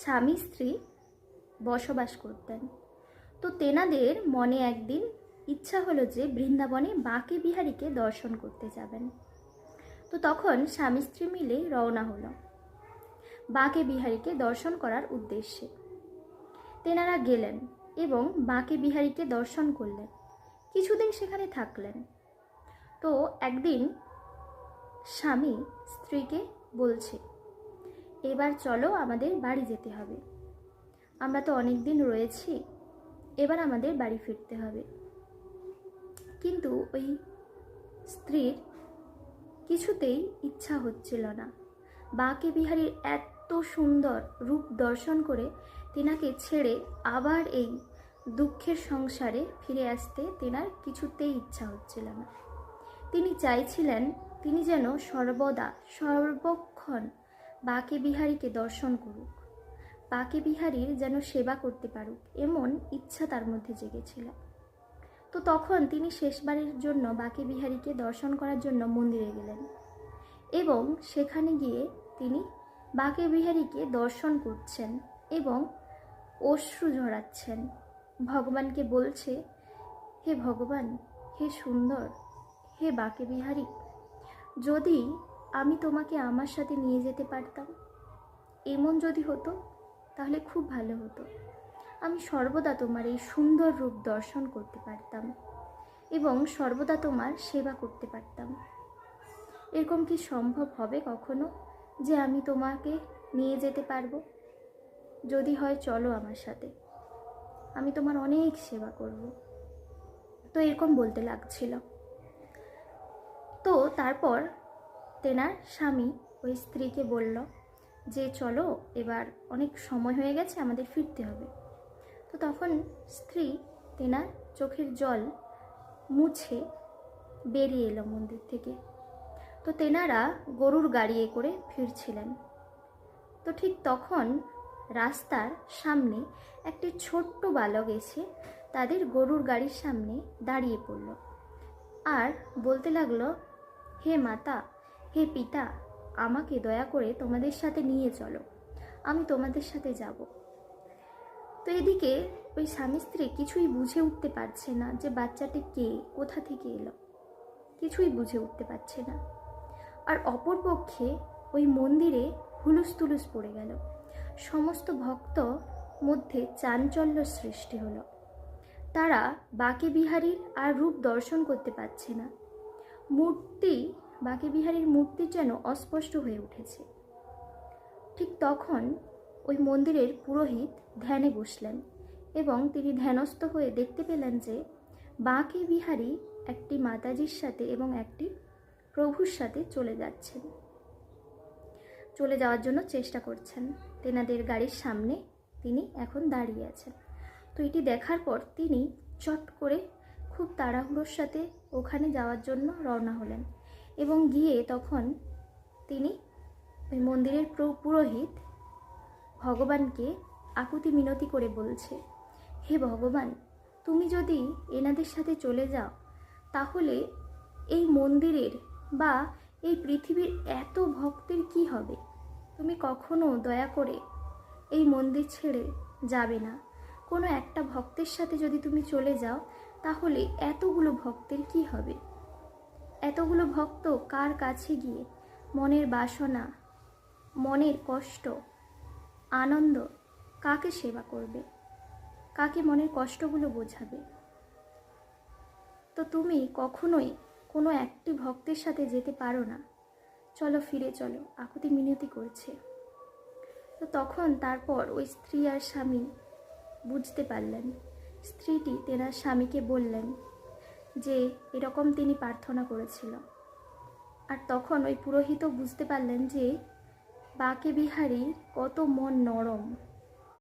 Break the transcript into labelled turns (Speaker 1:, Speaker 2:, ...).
Speaker 1: স্বামী স্ত্রী বসবাস করতেন। তো তেনাদের মনে একদিন ইচ্ছা হলো যে বৃন্দাবনে বাঁকে বিহারীকে দর্শন করতে যাবেন। তো তখন স্বামী স্ত্রী মিলে রওনা হলো বাঁকে বিহারীকে দর্শন করার উদ্দেশ্যে। তেনারা গেলেন এবং বাঁকে বিহারীকে দর্শন করলেন। কিছুদিন সেখানে থাকলেন। তো একদিন স্বামী স্ত্রীকে বলছে এবার চলো আমাদের বাড়ি যেতে হবে। আমরা তো অনেক দিন রয়েছি, এবার আমাদের বাড়ি ফিরতে হবে। কিন্তু ওই স্ত্রীর কিছুতেই ইচ্ছা হচ্ছিল না। বাঁকে বিহারীর এত সুন্দর রূপ দর্শন করে তেনাকে ছেড়ে আবার এই দুঃখের সংসারে ফিরে আসতে তেনার কিছুতেই ইচ্ছা হচ্ছিল না। তিনি চাইছিলেন তিনি যেন সর্বদা সর্বক্ষণ বাঁকে বিহারীকে দর্শন করুক। বাঁকে বিহারীর যেন সেবা করতে পারুক, এমন ইচ্ছা তার মধ্যে জেগেছিল। তো তখন তিনি শেষবারের জন্য বাঁকে বিহারীকে দর্শন করার জন্য মন্দিরে গেলেন এবং সেখানে গিয়ে তিনি বাঁকে বিহারীকে দর্শন করছেন এবং অশ্রু ঝরাচ্ছেন। ভগবানকে বলছে, হে ভগবান, হে সুন্দর, হে বাঁকে বিহারী, যদি আমি তোমাকে আমার সাথে নিয়ে যেতে পারতাম। এমন যদি হতো, তাহলে খুব ভালো হতো। আমি সর্বদা তোমার এই সুন্দর রূপ দর্শন করতে পারতাম এবং সর্বদা তোমার সেবা করতে পারতাম। এরকম কি সম্ভব হবে কখনো যে আমি তোমাকে নিয়ে যেতে পারব? যদি হয়, চলো আমার সাথে। আমি তোমার অনেক সেবা করব। তো এরকম বলতে লাগছিল। তো তারপর তেনার স্বামী ওই স্ত্রীকে বলল, যে চলো, এবার অনেক সময় হয়ে গেছে, আমাদের ফিরতে হবে। তো তখন স্ত্রী তেনার চোখের জল মুছে বেরিয়ে এলো মন্দির থেকে। তো তেনারা গরুর গাড়িয়ে করে ফিরছিলেন। তো ঠিক তখন রাস্তার সামনে একটি ছোট্ট বালক এসে তাদের গরুর গাড়ির সামনে দাঁড়িয়ে পড়ল। আর বলতে লাগল, হে মাতা হে পিতা, আমাকে দয়া করে তোমাদের সাথে নিয়ে চলো। আমি তোমাদের সাথে যাব। তো এদিকে ওই স্বামী স্ত্রী কিছুই বুঝে উঠতে পারছে না যে বাচ্চাটি কে, কোথা থেকে এলো। কিছুই বুঝে উঠতে পারছে না। আর অপরপক্ষে ওই মন্দিরে হুলুস তুলুস পড়ে গেল। সমস্ত ভক্ত মধ্যে চাঞ্চল্য সৃষ্টি হলো। তারা বাকে বিহারীর আর রূপ দর্শন করতে পারছে না। মূর্তি বাকে বিহারীর মূর্তি যেন অস্পষ্ট হয়ে উঠেছে। ঠিক তখন ওই মন্দিরের পুরোহিত ধ্যানে বসলেন এবং তিনি ধ্যানস্থ হয়ে দেখতে পেলেন যে বাঁকে বিহারী একটি মাতাজির সাথে এবং একটি প্রভুর সাথে চলে যাচ্ছেন। চলে যাওয়ার জন্য চেষ্টা করছেন। তেনাদের গাড়ির সামনে তিনি এখন দাঁড়িয়ে আছেন। তো এটি দেখার পর তিনি চট করে খুব তাড়াহুড়োর সাথে ওখানে যাওয়ার জন্য রওনা হলেন। এবং গিয়ে তখন তিনি ওই মন্দিরের প্র- পুরোহিত ভগবানকে আকুতি মিনতি করে বলছে, হে ভগবান, তুমি যদি এনাদের সাথে চলে যাও, তাহলে এই মন্দিরের বা এই পৃথিবীর এত ভক্তের কি হবে? তুমি কখনো দয়া করে এই মন্দির ছেড়ে যাবে না। কোনো একটা ভক্তের সাথে যদি তুমি চলে যাও, তাহলে এতগুলো ভক্তের কি হবে? এতগুলো ভক্ত কার কাছে গিয়ে? মনের বাসনা, মনের কষ্ট, আনন্দ কাকে সেবা করবে? কাকে মনের কষ্টগুলো বোঝাবে? তো তুমি কখনোই কোনো একটি ভক্তের সাথে যেতে পারো না। চলো ফিরে চলো, আকুতি মিনতি করছে। তো তখন তারপর ওই স্ত্রী আর স্বামী বুঝতে পারলেন। স্ত্রীটি তেনার স্বামীকে বললেন যে এরকম তিনি প্রার্থনা করেছিল। আর তখন ওই পুরোহিত বুঝতে পারলেন যে বাকে বিহারী কত মন নরম।